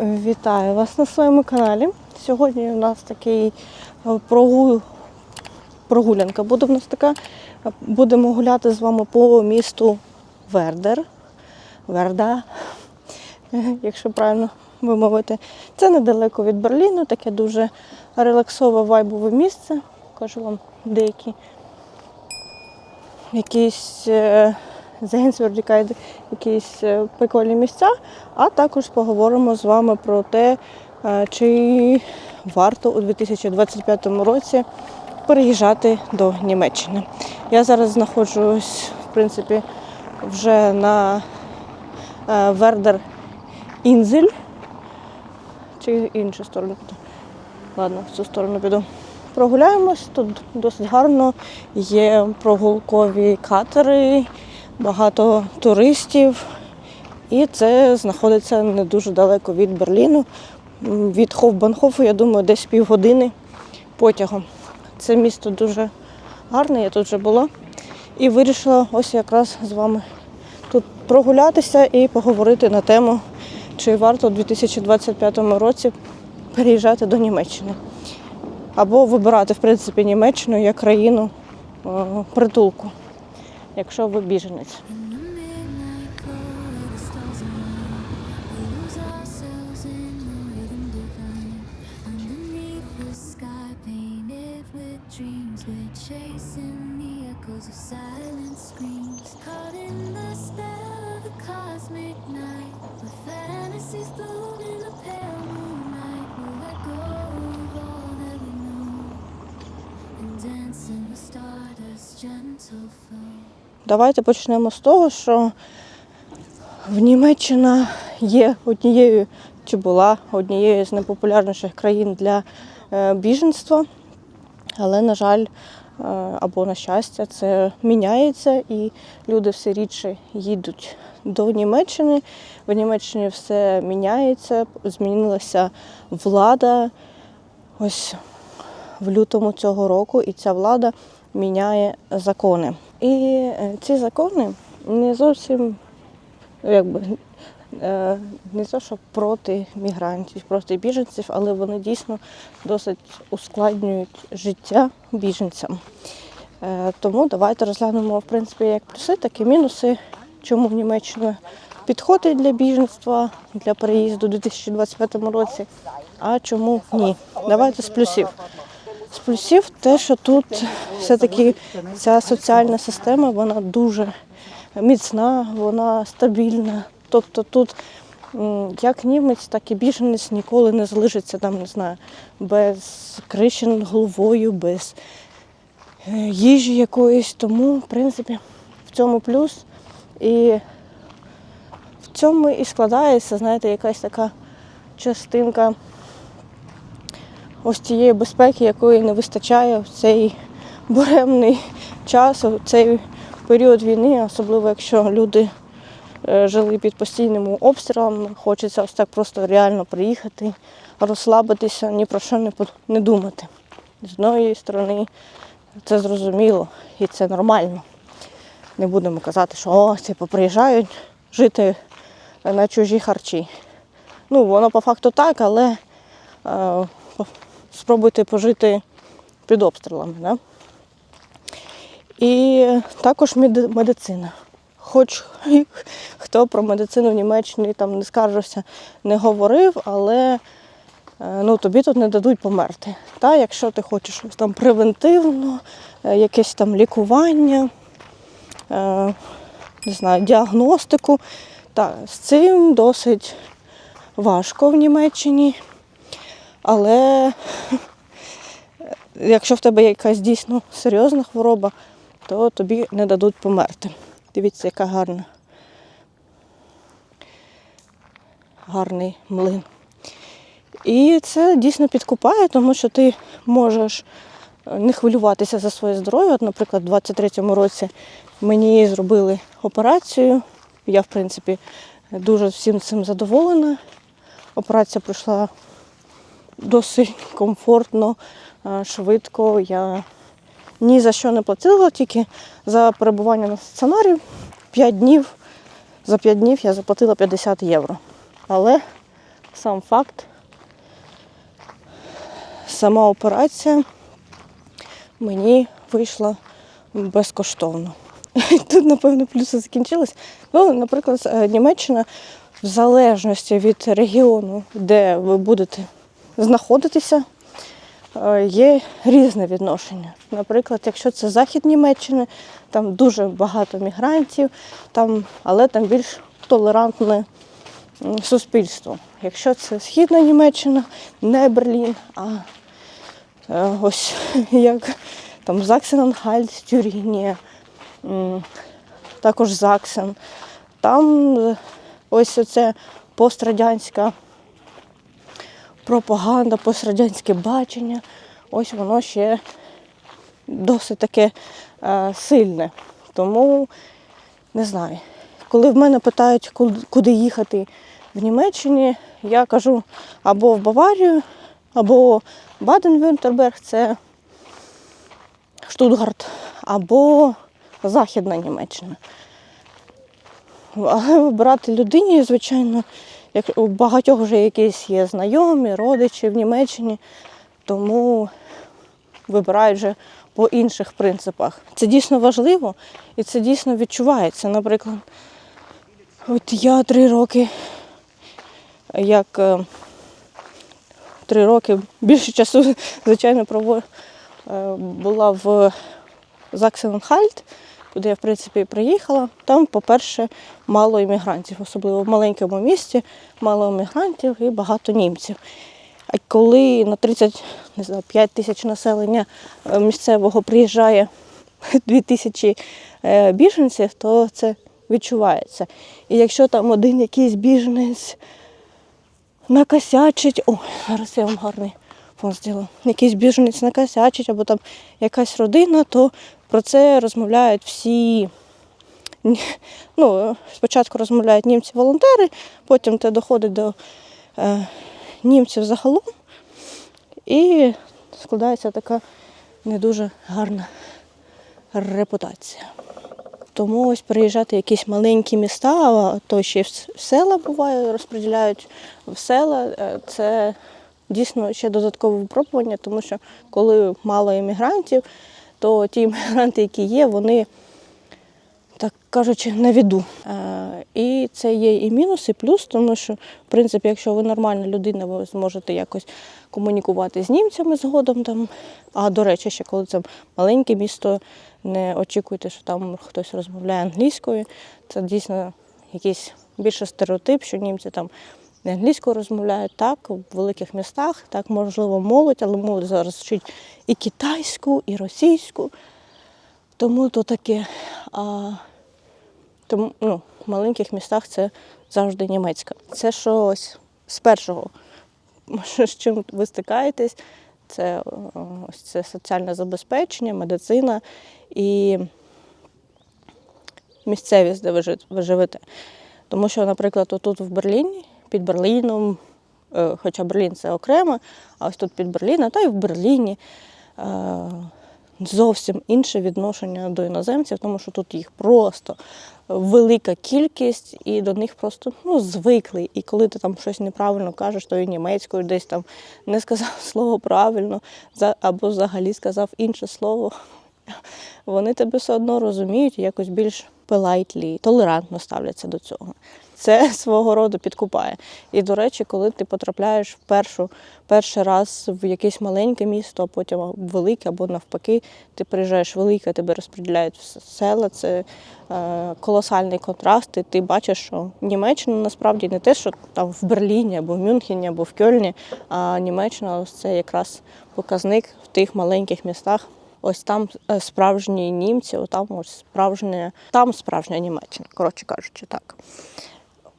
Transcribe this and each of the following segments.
Вітаю вас на своєму каналі. Сьогодні у нас такий е, прогул... прогулянка. Буде в нас така. Будемо гуляти з вами по місту Вердер. Верда, е, якщо правильно вимовити. Це недалеко від Берліну, таке дуже релаксове вайбове місце. Покажу вам деякі якісь Зегенсвердікайд, якісь е, прикольні місця, а також поговоримо з вами про те, е, чи варто у 2025 році переїжджати до Німеччини. Я зараз знаходжусь, в принципі, вже на е, Вердер Інзель. Чи іншу сторону піду? Ладно, в цю сторону піду. Прогуляємось, тут досить гарно, є прогулкові катери, багато туристів. І це знаходиться не дуже далеко від Берліну. Від Хофбанхофу, я думаю, десь півгодини потягом. Це місто дуже гарне, я тут вже була. І вирішила ось якраз з вами тут прогулятися і поговорити на тему, чи варто у 2025 році переїжджати до Німеччини. Або вибирати, в принципі, Німеччину як країну е, притулку, якщо ви біженець. Давайте почнемо з того, що в Німеччина є однією чи була однією з найпопулярніших країн для е, біженства. Але, на жаль, е, або на щастя, це міняється і люди все рідше їдуть до Німеччини. В Німеччині все міняється, змінилася влада. Ось в лютому цього року, і ця влада міняє закони. І е, ці закони не зовсім якби, е, не то, що проти мігрантів, проти біженців, але вони дійсно досить ускладнюють життя біженцям. Е, Тому давайте розглянемо в принципі як плюси, так і мінуси, чому Німеччина підходить для біженства, для переїзду у 2025 році, а чому ні. Давайте з плюсів. З плюсів те, що тут все-таки ця соціальна система вона дуже міцна, вона стабільна. Тобто тут як німець, так і біженець ніколи не залишиться там, не знаю, без криші над головою, без е, їжі якоїсь. Тому, в принципі, в цьому плюс. І в цьому і складається, знаєте, якась така частинка ось тієї безпеки, якої не вистачає в цей буремний час, в цей період війни, особливо якщо люди е, жили під постійним обстрілом, хочеться ось так просто реально приїхати, розслабитися, ні про що не, думати. З одної сторони, це зрозуміло і це нормально. Не будемо казати, що о, типу, приїжджають жити на чужі харчі. Ну, воно по факту так, але е, спробуйте пожити під обстрілами. Да? І також медицина. Хоч хто про медицину в Німеччині там не скаржився, не говорив, але е, ну, тобі тут не дадуть померти. Та, якщо ти хочеш щось там превентивно, е, якесь там лікування, е, не знаю, діагностику. Так, з цим досить важко в Німеччині. Але якщо в тебе є якась дійсно серйозна хвороба, то тобі не дадуть померти. Дивіться, яка гарна. Гарний млин. І це дійсно підкупає, тому що ти можеш е, не хвилюватися за своє здоров'я. От, наприклад, у 23-му році мені зробили операцію. Я, в принципі, дуже всім цим задоволена. Операція пройшла досить комфортно, е, швидко. Я ні за що не платила, тільки за перебування на стаціонарі 5 днів. За 5 днів я заплатила 50 євро. Але сам факт, сама операція мені вийшла безкоштовно. Тут, напевно, плюси закінчились. Ну, наприклад, е, Німеччина в залежності від регіону, де ви будете знаходитися, е, є різне відношення. Наприклад, якщо це захід Німеччини, там дуже багато мігрантів, там, але там більш толерантне суспільство. Якщо це східна Німеччина, не Берлін, а е, ось як там Заксен-Анхальт, Тюрінія, також Заксен. Там е, ось оце пострадянська пропаганда, пострадянське бачення, ось воно ще досить таке е, сильне. Тому не знаю. Коли в мене питають, куди- їхати в Німеччині, я кажу або в Баварію, або Баден-Вюртемберг, це Штутгарт, або Західна Німеччина. Але вибирати людині, звичайно, у багатьох вже якісь є знайомі, родичі в Німеччині, тому вибирають вже по інших принципах. Це дійсно важливо і це дійсно відчувається. Наприклад, от я три роки, як е, три роки більше часу, звичайно, е, була в Заксенхальт, куди я, в принципі, приїхала. Там, по-перше, мало іммігрантів, особливо в маленькому місті, мало іммігрантів і багато німців. А коли на 35 тисяч населення е, місцевого приїжджає 2 тисячі е, біженців, то це відчувається. І якщо там один якийсь біженець накосячить, о, зараз я вам гарний фон. Якийсь біженець накосячить, або там якась родина, то про це розмовляють всі. Ну, спочатку розмовляють німці-волонтери, потім це доходить до е, німців загалом. І складається така не дуже гарна репутація. Тому ось приїжджати в якісь маленькі міста, а то ще й в села буває, розподіляють в села. е, Це дійсно ще додаткове випробування, тому що коли мало іммігрантів, то ті іммігранти, які є, вони так кажучи, на віду. Е, І це є і мінус, і плюс, тому що, в принципі, якщо ви нормальна людина, ви зможете якось комунікувати з німцями згодом. Там. А до речі, ще коли це маленьке місто, не очікуйте, що там хтось розмовляє англійською. Це дійсно якийсь більше стереотип, що німці там не англійською розмовляють. Так, в великих містах, так, можливо, молодь, але молодь зараз вчить і китайську, і російську. Тому то таке. А, тому ну, в маленьких містах це завжди німецька. Це що ось з першого, з чим ви стикаєтесь, це ось це соціальне забезпечення, медицина і місцевість, де ви живете. Тому що, наприклад, отут в Берліні, під Берліном, е, хоча Берлін це окремо, а ось тут під Берліном, та й в Берліні е, зовсім інше відношення до іноземців, тому що тут їх просто велика кількість, і до них просто ну, звикли. І коли ти там щось неправильно кажеш, то і німецькою десь там не сказав слово правильно, або взагалі сказав інше слово, вони тебе все одно розуміють і якось більш politely, толерантно ставляться до цього. Це свого роду підкупає. І, до речі, коли ти потрапляєш в першу, перший раз в якесь маленьке місто, а потім в велике або навпаки, ти приїжджаєш велике, тебе розподіляють в села, це е, колосальний контраст. І ти бачиш, що Німеччина насправді не те, що там в Берліні або в Мюнхені, або в Кьольні, а Німеччина ось це якраз показник в тих маленьких містах. Ось там е, справжні німці, отам ось справжня, там справжня Німеччина, коротше кажучи, так.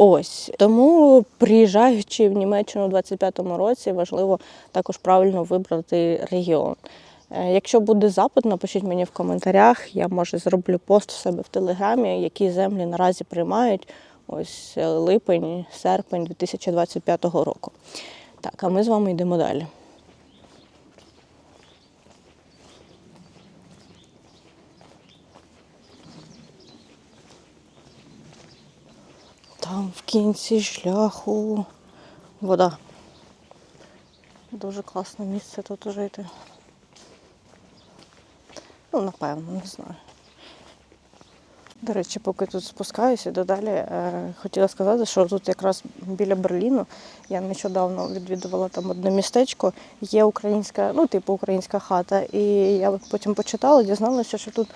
Ось тому, приїжджаючи в Німеччину у 25-му році, важливо також правильно вибрати регіон. Е, Якщо буде запит, напишіть мені в коментарях. Я може зроблю пост в себе в телеграмі, які землі наразі приймають. Ось е, липень, серпень 2025 року. Так, а ми з вами йдемо далі. Там в кінці шляху вода. Дуже класне місце тут жити. Ну, напевно, не знаю. До речі, поки тут спускаюся, додалі е, хотіла сказати, що тут якраз біля Берліну я нещодавно відвідувала там одне містечко, є українська, ну, типу українська хата. І я потім почитала, дізналася, що тут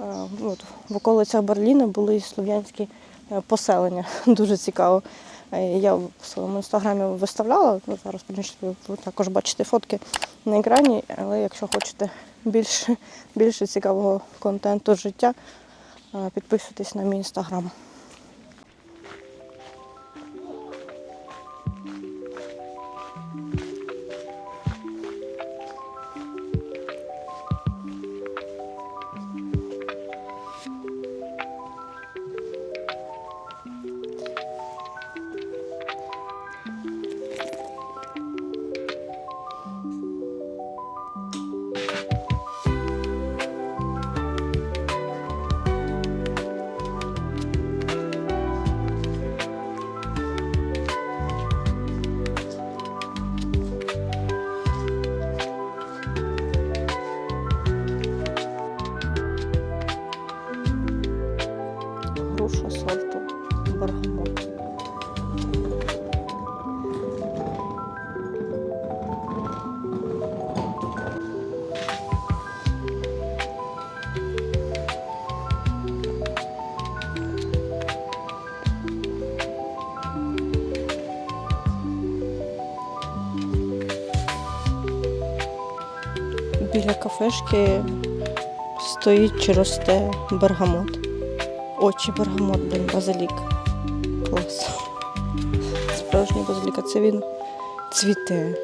е, ну, от, в околицях Берліна були слов'янські поселення. Дуже цікаво. Е, Я в своєму інстаграмі виставляла, ну, зараз ви також бачите фотки на екрані, але якщо хочете більше, більше цікавого контенту життя, е, підписуйтесь на мій інстаграм. Біля кафешки стоїть чи росте бергамот. Очі бергамот, блін, базилік. Клас. Справжній базилік, а це він цвіте.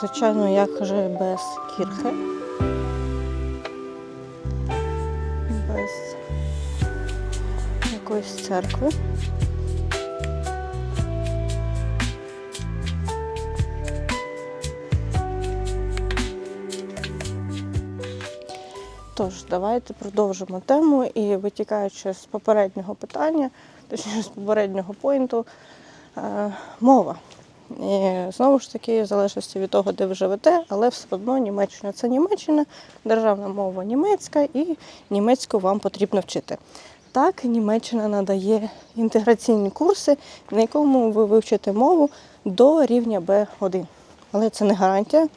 Звичайно, як же без кірхи. Без якоїсь церкви. Тож, давайте продовжимо тему і витікаючи з попереднього питання, точніше з попереднього поінту, е, мова. І знову ж таки, в залежності від того, де ви живете, але все одно Німеччина це Німеччина, державна мова німецька, і німецьку вам потрібно вчити. Так, Німеччина надає інтеграційні курси, на якому ви вивчите мову до рівня B1. Але це не гарантія.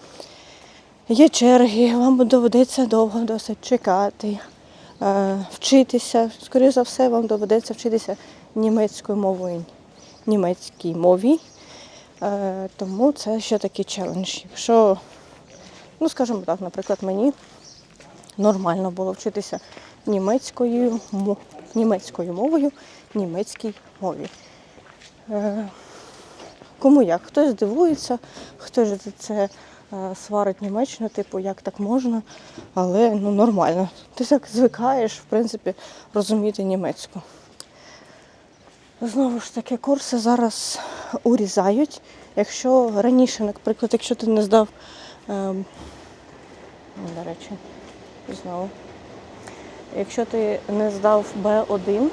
Є черги, вам доведеться довго досить чекати, е, вчитися. Скоріше за все, вам доведеться вчитися німецькою мовою, німецькій мові. Е, Тому це ще такий челендж. Якщо, ну скажімо так, наприклад, мені нормально було вчитися німецькою, німецькою мовою, німецькій мові. Е, Кому як? Хтось дивується, хтось це сварить Німеччину, типу, як так можна, але ну нормально. Ти так звикаєш, в принципі, розуміти німецьку. Знову ж таки, курси зараз урізають. Якщо раніше, наприклад, якщо ти не здав, ем, до речі, знову, якщо ти не здав Б1,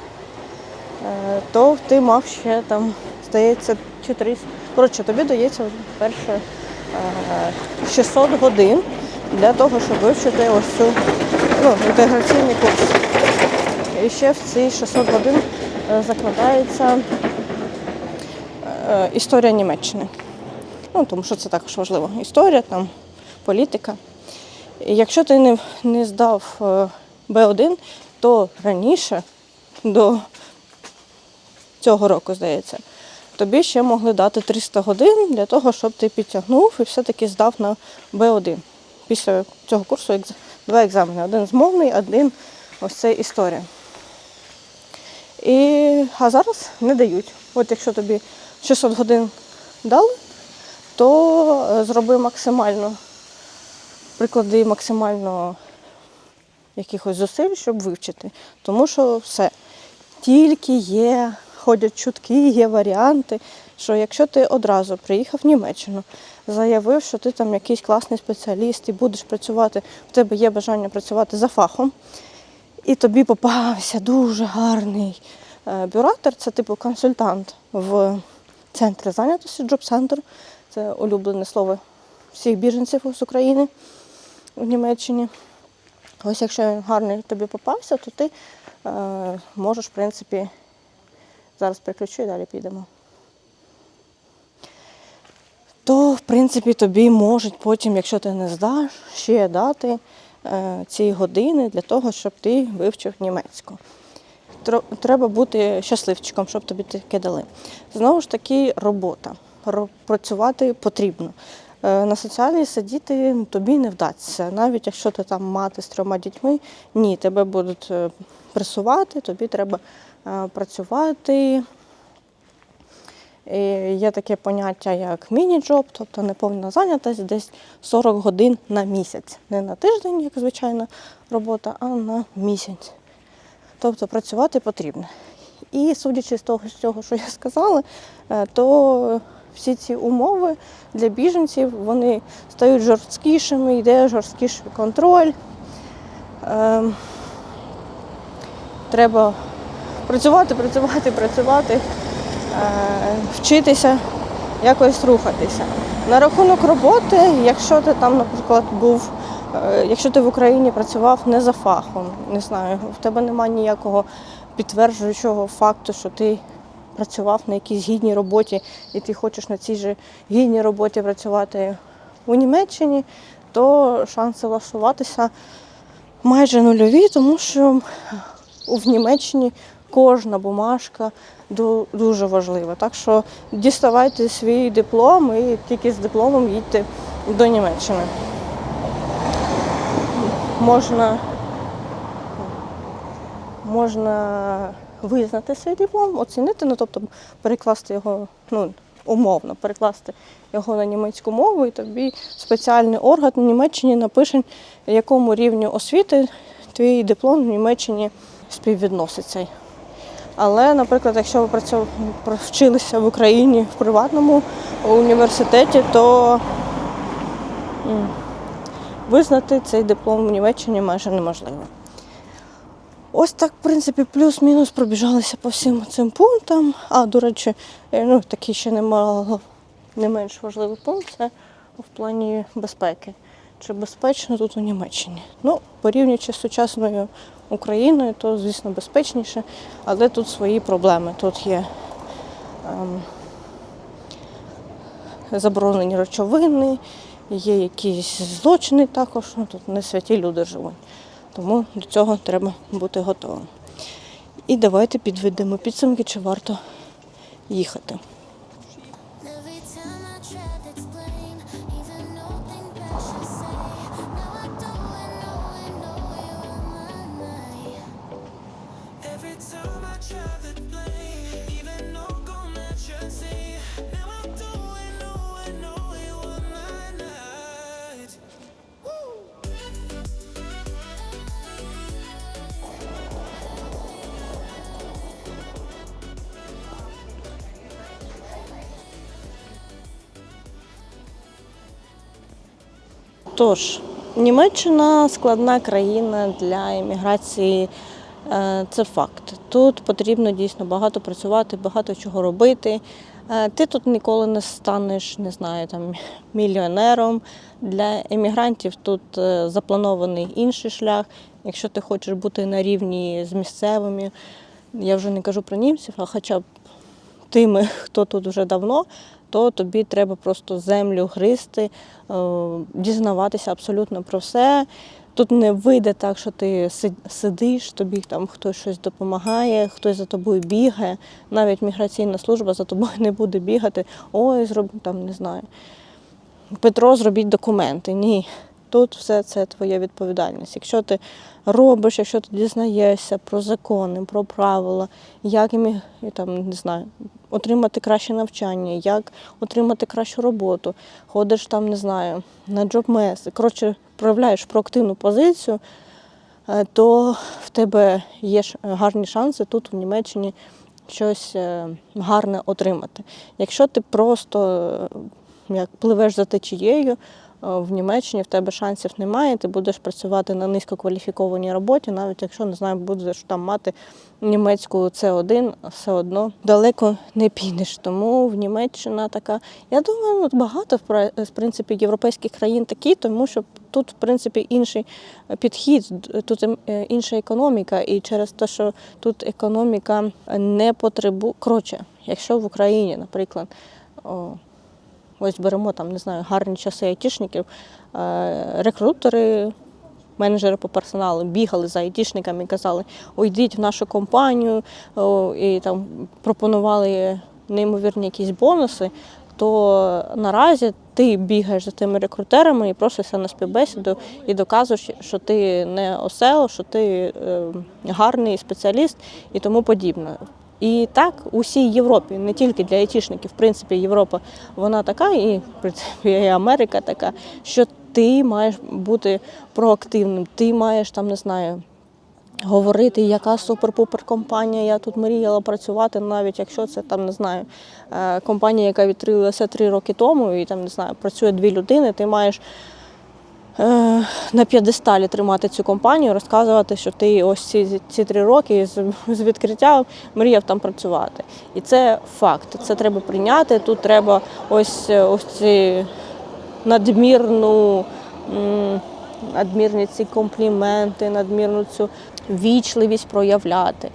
е, то ти мав ще там, здається, 4. Коротше, тобі дається перше е, 600 годин для того, щоб вивчити ось цю ну, інтеграційний курс. І ще в ці 600 годин е, закладається е, історія Німеччини. Ну, тому що це також важливо. Історія, там, політика. І якщо ти не, не здав е, Б1, то раніше, до цього року, здається, тобі ще могли дати 300 годин для того, щоб ти підтягнув і все-таки здав на Б1. Після цього курсу два екзамени. Один змовний, один ось це історія. І, а зараз не дають. От якщо тобі 600 годин дали, то е, зроби максимально, приклади максимально якихось зусиль, щоб вивчити. Тому що все. Тільки є, ходять чутки, є варіанти, що якщо ти одразу приїхав в Німеччину, заявив, що ти там якийсь класний спеціаліст і будеш працювати, в тебе є бажання працювати за фахом, і тобі попався дуже гарний Е, Бюратор це типу консультант в центрі зайнятості, джоб-центр. Це улюблене слово всіх біженців з України в Німеччині. Ось якщо він гарний тобі попався, то ти е, можеш, в принципі, зараз переключу і далі підемо. То, в принципі, тобі можуть потім, якщо ти не здаш, ще дати е, ці години для того, щоб ти вивчив німецьку. Треба бути щасливчиком, щоб тобі таке дали. Знову ж таки, робота. Працювати потрібно. Е, На соціальній сидіти тобі не вдасться. Навіть якщо ти там мати з трьома дітьми, ні, тебе будуть е, пресувати, тобі треба працювати. І є таке поняття, як міні-джоб, тобто неповна зайнятість, десь 40 годин на місяць. Не на тиждень, як звичайна робота, а на місяць. Тобто працювати потрібно. І судячи з того, з цього, що я сказала, е, то всі ці умови для біженців вони стають жорсткішими, йде жорсткіший контроль. Ем, Треба працювати, працювати, працювати, е, вчитися, якось рухатися. На рахунок роботи, якщо ти там, наприклад, був, е, якщо ти в Україні працював не за фахом, не знаю, в тебе немає ніякого підтверджуючого факту, що ти працював на якійсь гідній роботі і ти хочеш на цій же гідній роботі працювати у Німеччині, то шанси влаштуватися майже нульові, тому що в Німеччині кожна бумажка дуже важлива. Так що діставайте свій диплом і тільки з дипломом їдьте до Німеччини. Можна, можна визнати свій диплом, оцінити, ну тобто перекласти його, ну, умовно, перекласти його на німецьку мову, і тобі спеціальний орган в Німеччині напише, якому рівню освіти твій диплом в Німеччині співвідноситься. Але, наприклад, якщо ви вчилися в Україні в приватному університеті, то визнати цей диплом в Німеччині майже неможливо. Ось так, в принципі, плюс-мінус пробіжалися по всім цим пунктам. А, до речі, е, ну, такий ще немало, не менш важливий пункт це в плані безпеки. Чи безпечно тут у Німеччині? Ну, порівнюючи з сучасною Україною, то, звісно, безпечніше, але тут свої проблеми. Тут є ем, заборонені речовини, є якісь злочини також. Ну, тут не святі люди живуть. Тому до цього треба бути готовим. І давайте підведемо підсумки, чи варто їхати. Тож, Німеччина складна країна для імміграції. е, Це факт. Тут потрібно дійсно багато працювати, багато чого робити. Е, Ти тут ніколи не станеш, не знаю, там мільйонером. Для емігрантів тут е, запланований інший шлях. Якщо ти хочеш бути на рівні з місцевими, я вже не кажу про німців, а хоча б тими, хто тут вже давно, то тобі треба просто землю гризти, е, дізнаватися абсолютно про все. Тут не вийде так, що ти сидиш, тобі там хтось щось допомагає, хтось за тобою бігає. Навіть міграційна служба за тобою не буде бігати. Ой, зроб там не знаю. Петро, зробіть документи. Ні. Тут все це твоя відповідальність. Якщо ти робиш, якщо ти дізнаєшся про закони, про правила, як і там, не знаю, отримати краще навчання, як отримати кращу роботу, ходиш там, не знаю, на джобмес, коротше, проявляєш проактивну позицію, е, то в тебе є гарні шанси тут, в Німеччині, щось е, гарне отримати. Якщо ти просто е, як пливеш за течією, в Німеччині в тебе шансів немає, ти будеш працювати на низькокваліфікованій роботі, навіть якщо не знаю, будеш там мати німецьку С1, все одно далеко не підеш. Тому в Німеччина така. Я думаю, ну, багато в принципі європейських країн такі, тому що тут, в принципі, інший підхід, тут е, інша економіка, і через те, що тут економіка не потребує. Коротше, якщо в Україні, наприклад, ось беремо там, не знаю, гарні часи айтішників, е, рекрутери. Менеджери по персоналу бігали за айтішниками і казали, уйдіть в нашу компанію, і там пропонували неймовірні якісь бонуси, то наразі ти бігаєш за тими рекрутерами і просишся на співбесіду і доказуєш, що ти не осел, що ти е, гарний спеціаліст і тому подібне. І так у всій Європі, не тільки для айтішників, в принципі, Європа вона така, і в принципі і Америка така, що ти маєш бути проактивним, ти маєш там, не знаю, говорити, яка супер-пупер компанія, я тут мріяла працювати, навіть якщо це там не знаю, е, компанія, яка відкрилася три роки тому, і там не знаю, працює дві людини, ти маєш. Е, На п'єдесталі тримати цю компанію, розказувати, що ти ось ці, ці три роки з, відкриття мріяв там працювати. І це факт. Це треба прийняти. Тут треба ось, ось ці надмірну, надмірні ці компліменти, надмірну цю вічливість проявляти.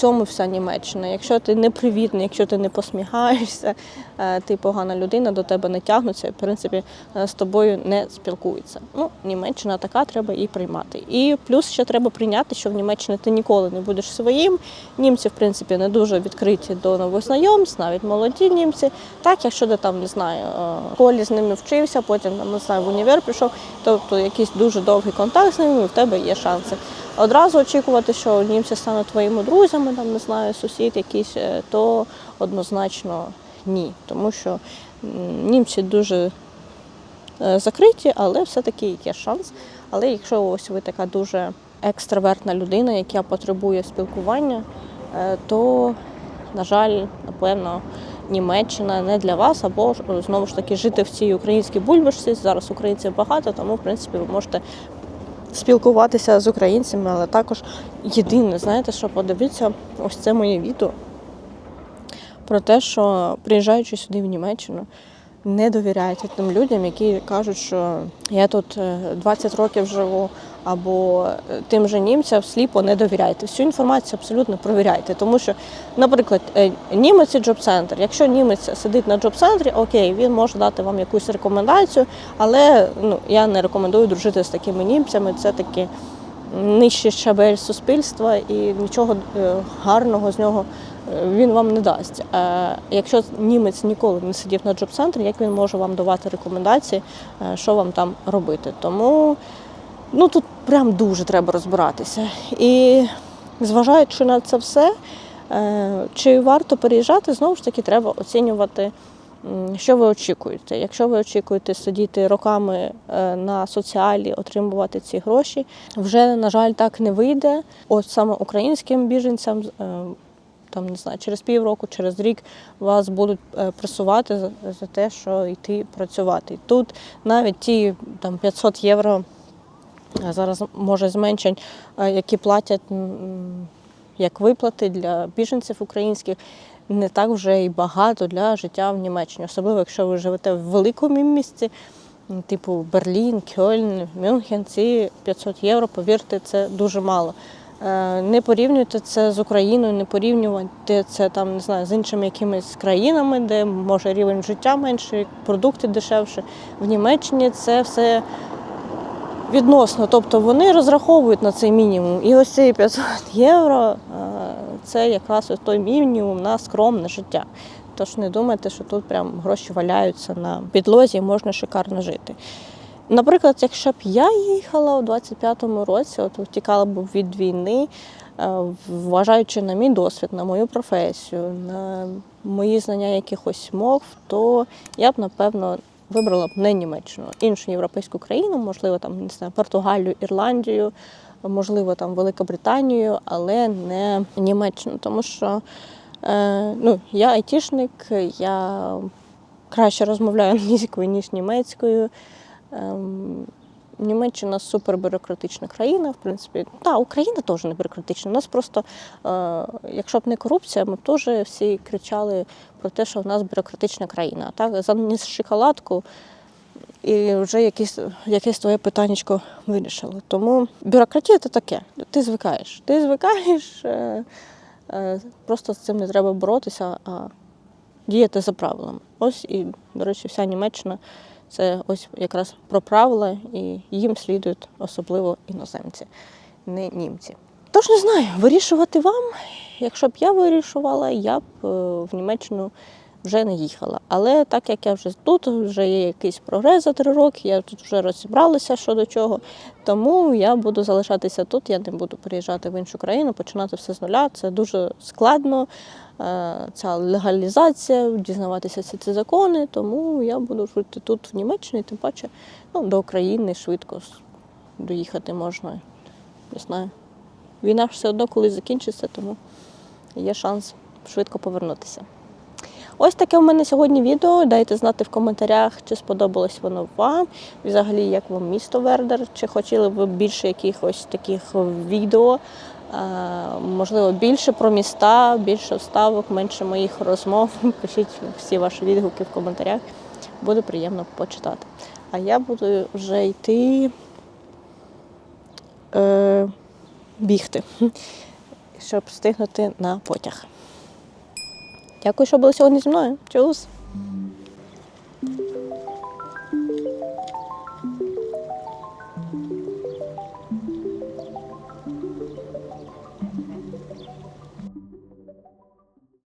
Цьому вся Німеччина. Якщо ти не привітний, якщо ти не посміхаєшся, е, ти погана людина, до тебе не тягнуться, і, в принципі, е, з тобою не спілкуються. Ну, Німеччина така, треба і приймати. І плюс ще треба прийняти, що в Німеччині ти ніколи не будеш своїм. Німці, в принципі, не дуже відкриті до нових знайомств, навіть молоді німці. Так, якщо ти там не знаю, е, в школі з ними вчився, потім там не знаю, в універ пішов, тобто якийсь дуже довгий контакт з ними, в тебе є шанси. Одразу очікувати, що німці стануть твоїми друзями, там не знаю, сусід якийсь, е, то однозначно ні. Тому що німці дуже е, закриті, але все-таки є шанс. Але якщо ось ви така дуже екстравертна людина, яка потребує спілкування, е, то, на жаль, напевно, Німеччина не для вас, або знову ж таки жити в цій українській бульбашці. Зараз українців багато, тому в принципі ви можете спілкуватися з українцями, але також єдине, знаєте, що подивіться, ось це моє відео про те, що приїжджаючи сюди в Німеччину, не довіряйте тим людям, які кажуть, що я тут е, 20 років живу, або е, тим же німцям сліпо не довіряйте. Всю інформацію абсолютно провіряйте. Тому що, наприклад, е, німець і джоб-центр. Якщо німець сидить на джоб-центрі, окей, він може дати вам якусь рекомендацію, але ну, я не рекомендую дружити з такими німцями. Це такі нижчий щабель суспільства і нічого е, гарного з нього е, він вам не дасть. Е, Якщо німець ніколи не сидів на джоб-центрі, як він може вам давати рекомендації, е, що вам там робити? Тому ну, тут прям дуже треба розбиратися. І зважаючи на це все, е, чи варто переїжджати, знову ж таки, треба оцінювати. Що ви очікуєте? Якщо ви очікуєте сидіти роками на соціалі, отримувати ці гроші, вже на жаль так не вийде. От саме українським біженцям там не знаю, через півроку, через рік вас будуть е, пресувати за, за те, що йти працювати. Тут навіть ті там 500 євро е, зараз може зменшать, е, які платять як виплати для біженців українських. Не так вже і багато для життя в Німеччині, особливо якщо ви живете в великому місті, типу Берлін, Кьольн, Мюнхен, ці 500 євро, повірте, це дуже мало. Е, Не порівнюйте це з Україною, не порівнювати це там, не знаю, з іншими якимись країнами, де може рівень життя менший, продукти дешевше. В Німеччині це все відносно. Тобто вони розраховують на цей мінімум. І ось ці 500 євро е, це якраз той мінімум на скромне життя. Тож не думайте, що тут прям гроші валяються на підлозі і можна шикарно жити. Наприклад, якщо б я їхала у 25-му році, от втікала б від війни, е, вважаючи на мій досвід, на мою професію, на мої знання якихось мов, то я б напевно вибрала б не Німеччину, іншу європейську країну, можливо, там не знаю, Португалію, Ірландію, можливо, там Великобританію, але не Німеччину, тому що е, ну, я айтішник, я краще розмовляю англійською, ніж німецькою. Ем, Німеччина супербюрократична країна, в принципі. Та, Україна теж не бюрократична. У нас просто, е, якщо б не корупція, ми б теж всі кричали про те, що в нас бюрократична країна. Так, заніс шоколадку і вже якесь, якесь твоє питаннячко вирішили. Тому бюрократія це таке. Ти звикаєш. Ти звикаєш, е, е, просто з цим не треба боротися, а діяти за правилами. Ось і, до речі, вся Німеччина це ось якраз про правила, і їм слідують особливо іноземці, не німці. Тож не знаю, вирішувати вам. Якщо б я вирішувала, я б е, в Німеччину вже не їхала. Але так як я вже тут, вже є якийсь прогрес за три роки, я тут вже розібралася що до чого, тому я буду залишатися тут, я не буду переїжджати в іншу країну, починати все з нуля. Це дуже складно, е, ця легалізація, дізнаватися всі ці закони, тому я буду жити тут, в Німеччині, тим паче ну, до України швидко доїхати можна. Не знаю. Війна все одно колись закінчиться, тому є шанс швидко повернутися. Ось таке в мене сьогодні відео. Дайте знати в коментарях, чи сподобалось воно вам. Взагалі, як вам місто Вердер, чи хотіли б більше якихось таких відео. Е, Можливо, більше про міста, більше вставок, менше моїх розмов. Пишіть всі ваші відгуки в коментарях. Буде приємно почитати. А я буду вже йти е, бігти, щоб встигнути на потяг. Дякую, що були сьогодні зі мною. Чус!